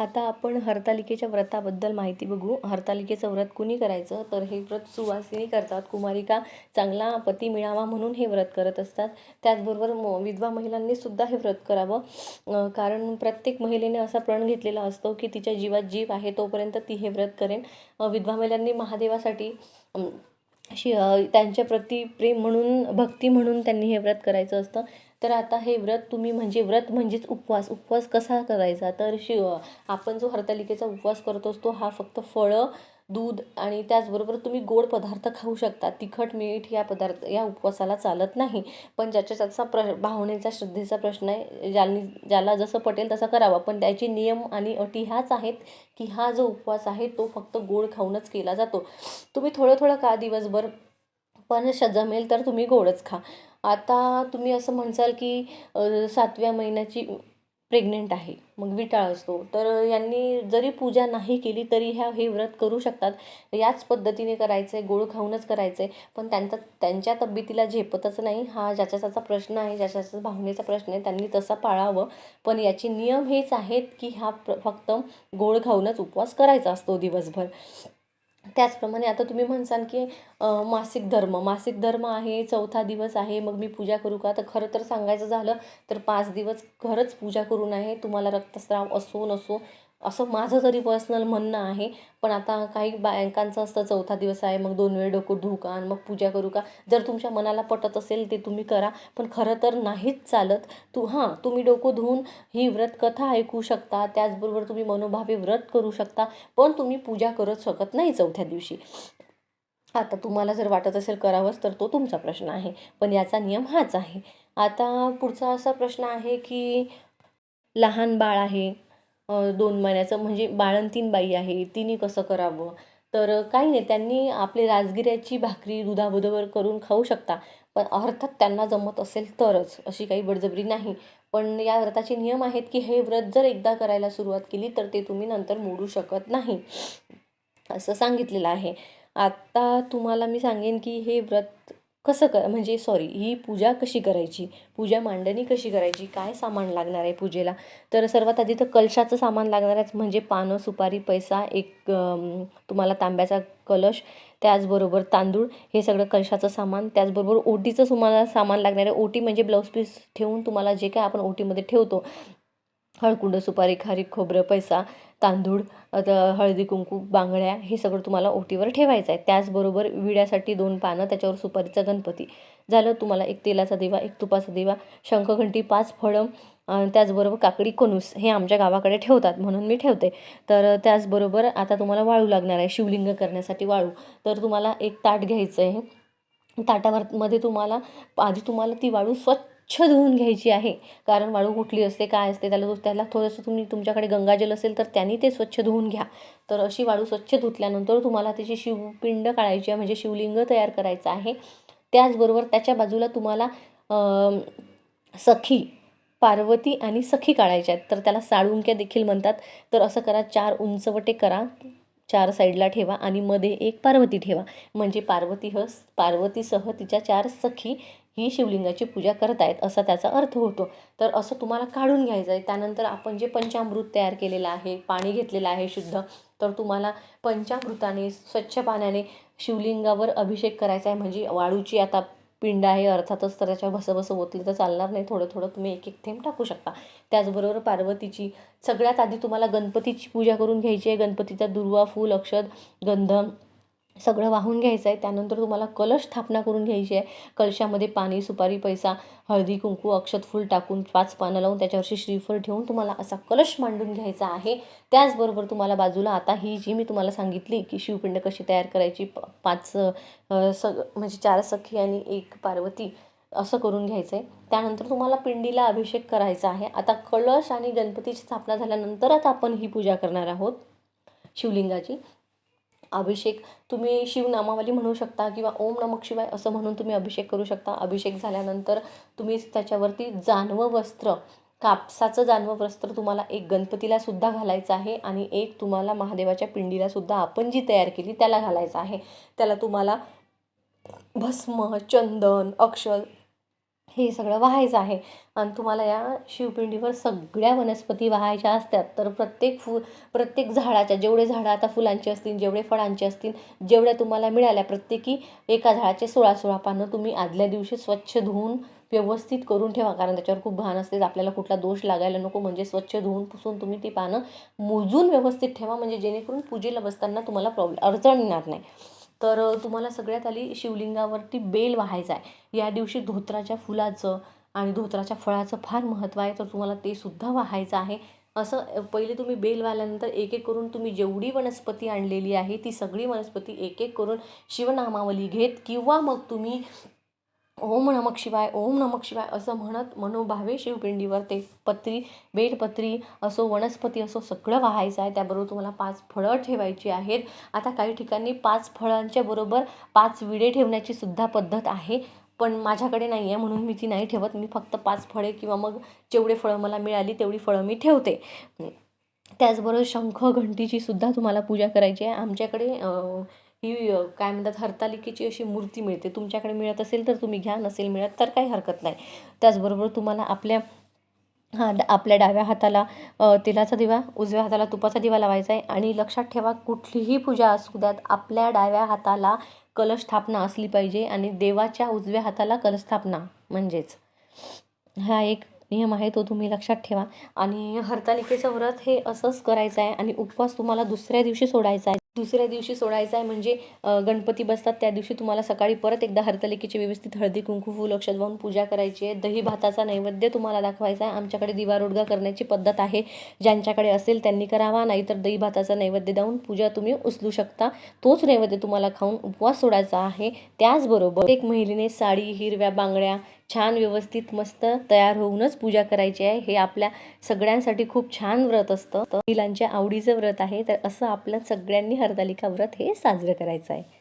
आता आपण हरतालिकेच्या व्रताबद्दल माहिती बघू. हरतालिकेचं व्रत कुणी करायचं? तर हे व्रत सुवासिनी करतात. कुमारिका चांगला पती मिळावा म्हणून हे व्रत करत असतात. त्याचबरोबर म विधवा महिलांनी सुद्धा हे व्रत करावं. कारण प्रत्येक महिलेने असा प्रण घेतलेला असतो की तिच्या जीवात जीव आहे तोपर्यंत ती हे व्रत करेन. विधवा महिलांनी महादेवासाठी अशी त्यांच्या प्रती प्रेम म्हणून भक्ती म्हणून त्यांनी हे व्रत करायचं असतं. तर आता हे व्रत तुम्ही म्हणजे व्रत म्हणजेच उपवास. उपवास कसा करायचा? तर शिव आपण जो हरतालिकेचा उपवास करत असतो हा फक्त फळं दूध आणि त्याचबरोबर तुम्ही गोड पदार्थ खाऊ शकता. तिखट मीठ या पदार्थ या उपवासाला चालत नाही. पण ज्याच्या त्याचा प्र भावनेचा श्रद्धेचा प्रश्न आहे ज्यांनी ज्याला जसं पटेल तसा करावा. पण त्याचे नियम आणि अटी ह्याच आहेत की हा जो उपवास आहे तो फक्त गोड खाऊनच केला जातो. तुम्ही थोडं थोडं का दिवसभर. पण श जमेल तर तुम्ही गोडच खा. आता तुम्ही असं म्हणसाल की सातव्या महिन्याची प्रेग्नेंट आहे मग विटाळ असतो. तर यांनी जरी पूजा नाही केली तरी ह्या हे व्रत करू शकतात. याच पद्धतीने करायचं आहे गोड खाऊनच करायचं आहे पण त्यांचा त्यांच्या तब्येतीला झेपतच नाही. हा ज्याच्या त्याचा प्रश्न आहे ज्याच्या त्याचा भावनेचा प्रश्न आहे त्यांनी तसा पाळावं. पण याचे नियम हेच आहेत की हा प्र फक्त गोड खाऊनच उपवास करायचा असतो दिवसभर. त्याचप्रमाणे आता तुम्ही म्हणसान की मासिक धर्म. मासिक धर्म आहे चौथा दिवस आहे मग मी पूजा करू का? तर खरं तर सांगायचं झालं तर पाच दिवस खरंच पूजा करू नये तुम्हाला रक्तस्राव असो नसो असं माझं तरी पर्सनल म्हणणं आहे. पण आता काही बायकांचं असतं चौथा दिवस आहे मग दोन वेळ डोकं धुका आणि मग पूजा करू का? जर तुमच्या मनाला पटत असेल ते तुम्ही करा. पण खरं तर नाहीच चालत. तू हां तुम्ही डोकं धुवून ही व्रत कथा ऐकू शकता. त्याचबरोबर तुम्ही मनोभावे व्रत करू शकता. पण तुम्ही पूजा करत शकत नाही चौथ्या दिवशी. आता तुम्हाला जर वाटत असेल करावंच तर तो तुमचा प्रश्न आहे. पण याचा नियम हाच आहे. आता पुढचा असा प्रश्न आहे की लहान बाळ आहे दोन महिन्याचं म्हणजे बाळंतीण बाई आहे तिने कसं करावं? तर काही नाही त्यांनी आपली राजगिऱ्याची भाकरी दुधाबरोबर करून खाऊ शकता. पण अर्थात त्यांना जमत असेल तरच अशी काही बळजबरी नाही. पण या व्रताचे नियम आहेत की हे व्रत जर एकदा करायला सुरुवात केली तर ते तुम्ही नंतर मोडू शकत नाही. असं सांगितलेलं आहे. आत्ता तुम्हाला मी सांगेन की हे व्रत कसं क म्हणजे सॉरी ही पूजा कशी करायची? पूजा मांडणी कशी करायची? काय सामान लागणार आहे पूजेला? तर सर्वात आधी तर कलशाचं सामान लागणार आहे म्हणजे पानं सुपारी पैसा एक तुम्हाला तांब्याचा कलश त्याचबरोबर तांदूळ हे सगळं कलशाचं सामान त्याचबरोबर ओटीचं तुम्हाला सामान लागणार आहे. ओटी म्हणजे ब्लाऊज पीस ठेवून तुम्हाला जे काय आपण ओटीमध्ये ठेवतो हळकुंड सुपारी खारीक खोबरं पैसा तांदूळ आता हळदी कुंकू बांगड्या हे सगळं तुम्हाला ओटीवर ठेवायचं आहे. त्याचबरोबर विड्यासाठी दोन पानं त्याच्यावर सुपारीचा गणपती. झालं तुम्हाला एक तेलाचा दिवा एक तुपाचा दिवा शंखघंटी पाच फळं आणि त्याचबरोबर काकडी कणूस हे आमच्या गावाकडे ठेवतात म्हणून मी ठेवते. तर त्याचबरोबर आता तुम्हाला वाळू लागणार आहे शिवलिंग करण्यासाठी वाळू. तर तुम्हाला एक ताट घ्यायचं आहे. ताटावर मध्ये तुम्हाला आधी तुम्हाला ती वाळू स्वच्छ स्वच्छ धुवून घ्यायची आहे. कारण वाळू कुठली असते काय असते त्याला त्याला थोडंसं तुम्ही तुमच्याकडे गंगाजल असेल तर त्यांनी ते स्वच्छ धुवून घ्या. तर अशी वाळू स्वच्छ धुतल्यानंतर तुम्हाला त्याची शिवपिंड काढायची आहे म्हणजे शिवलिंग तयार करायचं आहे. त्याचबरोबर त्याच्या बाजूला तुम्हाला सखी पार्वती आणि सखी काढायच्या आहेत. तर त्याला साळुंक्या देखील म्हणतात. तर असं करा चार उंचवटे करा चार साईडला ठेवा आणि मध्ये एक पार्वती ठेवा. म्हणजे पार्वती ह पार्वतीसह तिच्या चार सखी ही शिवलिंगाची पूजा करत आहेत असा त्याचा अर्थ होतो. तर असं तुम्हाला काढून घ्यायचं आहे. त्यानंतर आपण जे पंचामृत तयार केलेलं आहे पाणी घेतलेलं आहे शुद्ध तर तुम्हाला पंचामृताने स्वच्छ पाण्याने शिवलिंगावर अभिषेक करायचा आहे. म्हणजे वाळूची आता पिंड आहे अर्थातच तर त्याच्यावर भसंभसं ओतली तर चालणार नाही. थोडं थोडं तुम्ही एक एक थेंब टाकू शकता. त्याचबरोबर पार्वतीची सगळ्यात आधी तुम्हाला गणपतीची पूजा करून घ्यायची आहे. गणपतीचा दुर्वा फूल अक्षत गंध सगळं वाहून घ्यायचं आहे. त्यानंतर तुम्हाला कलश स्थापना करून घ्यायची आहे. कलशामध्ये पाणी सुपारी पैसा हळदी कुंकू अक्षत फूल टाकून पाच पानं लावून त्याच्यावरची श्रीफळ ठेवून तुम्हाला असा कलश मांडून घ्यायचा आहे. त्याचबरोबर तुम्हाला बाजूला आता ही जी मी तुम्हाला सांगितली की शिवपिंड कशी तयार करायची पाच सग म्हणजे चार सखी आणि एक पार्वती असं करून घ्यायचं आहे. त्यानंतर तुम्हाला पिंडीला अभिषेक करायचा आहे. आता कलश आणि गणपतीची स्थापना झाल्यानंतरच आपण ही पूजा करणार आहोत. शिवलिंगाची. अभिषेक तुम्ही शिवनामावली म्हणू शकता किंवा ओम नमक शिवाय असं म्हणून तुम्ही अभिषेक करू शकता. अभिषेक झाल्यानंतर तुम्ही त्याच्यावरती जानवं वस्त्र कापसाचं जानवं वस्त्र तुम्हाला एक गणपतीला सुद्धा घालायचं आहे आणि एक तुम्हाला महादेवाच्या पिंडीला सुद्धा आपण जी तयार केली त्याला घालायचं आहे. त्याला तुम्हाला भस्म चंदन अक्षर हे सगळं वाहायचं आहे. आणि तुम्हाला या शिवपिंडीवर सगळ्या वनस्पती वाहायच्या असतात. तर प्रत्येक फू प्रत्येक झाडाच्या जेवढे झाडं आता फुलांचे असतील जेवढे फळांचे असतील जेवढ्या तुम्हाला मिळाल्या प्रत्येकी एका झाडाचे सोळा सोळा पानं तुम्ही आदल्या दिवशी स्वच्छ धुवून व्यवस्थित करून ठेवा. कारण त्याच्यावर खूप घाण असते. आपल्याला कुठला दोष लागायला नको. म्हणजे स्वच्छ धुवून पुसून तुम्ही ती पानं मोजून व्यवस्थित ठेवा. म्हणजे जेणेकरून पूजेला बसताना तुम्हाला प्रॉब्लेम अडचण येणार नाही. तर तुम्हाला सगळ्यात आली शिवलिंगावरती बेल वाहायचा आहे. या दिवशी धोत्राच्या फुलाचं आणि धोत्राच्या फळाचं फार महत्त्व आहे तर तुम्हाला ते सुद्धा वाहायचं आहे. असं पहिले तुम्ही बेल वाहिल्यानंतर एक एक करून तुम्ही जेवढी वनस्पती आणलेली आहे ती सगळी वनस्पती एक एक करून शिवनामावली घेत किंवा मग तुम्ही ओम नमक शिवाय ओम नमक शिवाय असं म्हणत मनोभावे शिवपिंडीवर ते पत्री बेलपत्री असो वनस्पती असो सगळं वाहायचं आहे. त्याबरोबर तुम्हाला पाच फळं ठेवायची आहेत. आता काही ठिकाणी पाच फळांच्या बरोबर पाच विडे ठेवण्याची सुद्धा पद्धत आहे. पण माझ्याकडे नाही आहे म्हणून मी ती नाही ठेवत. मी फक्त पाच फळे किंवा मग जेवढे फळं मला मिळाली तेवढी फळं मी ठेवते. त्याचबरोबर शंख घंटीची सुद्धा तुम्हाला पूजा करायची आहे. आमच्याकडे ही काय म्हणतात हरतालिकेची अशी मूर्ती मिळते. तुमच्याकडे मिळत असेल तर तुम्ही घ्या नसेल मिळत तर काही हरकत नाही. त्याचबरोबर तुम्हाला आपल्या हां आपल्या डाव्या हाताला तेलाचा दिवा उजव्या हाताला तुपाचा दिवा लावायचा आहे. आणि लक्षात ठेवा कुठलीही पूजा असू द्यात आपल्या डाव्या हाताला कलशस्थापना असली पाहिजे आणि देवाच्या उजव्या हाताला कलस्थापना म्हणजेच. हा एक नियम आहे तो तुम्ही लक्षात ठेवा. आणि हरतालिकेचं व्रत हे असंच करायचं आहे आणि उपवास तुम्हाला दुसऱ्या दिवशी सोडायचा आहे. दुसऱ्या दिवशी सोडायचा आहे म्हणजे गणपती बसतात त्या दिवशी तुम्हाला सकाळी परत एकदा हरतलिकेची व्यवस्थित हळदी कुंकू फूल अक्षत वाहून पूजा करायची आहे. दही भाताचा नैवेद्य तुम्हाला दाखवायचा आहे. आमच्याकडे दिवारोडगा करण्याची पद्धत आहे. ज्यांच्याकडे असेल त्यांनी करावा. नाहीतर दही भाताचा नैवेद्य देऊन पूजा तुम्ही उचलू शकता. तोच नैवेद्य तुम्हाला खाऊन उपवास सोडायचा आहे. त्याचबरोबर एक महिलेने साडी हिरव्या बांगड्या छान व्यवस्थित मस्त तयार होऊनच पूजा करायची आहे. हे आपल्या सगळ्यांसाठी खूप छान व्रत असतं. तर महिलांच्या आवडीचं व्रत आहे. तर असं आपल्या सगळ्यांनी हरतालिका व्रत हे साजरं करायचं आहे.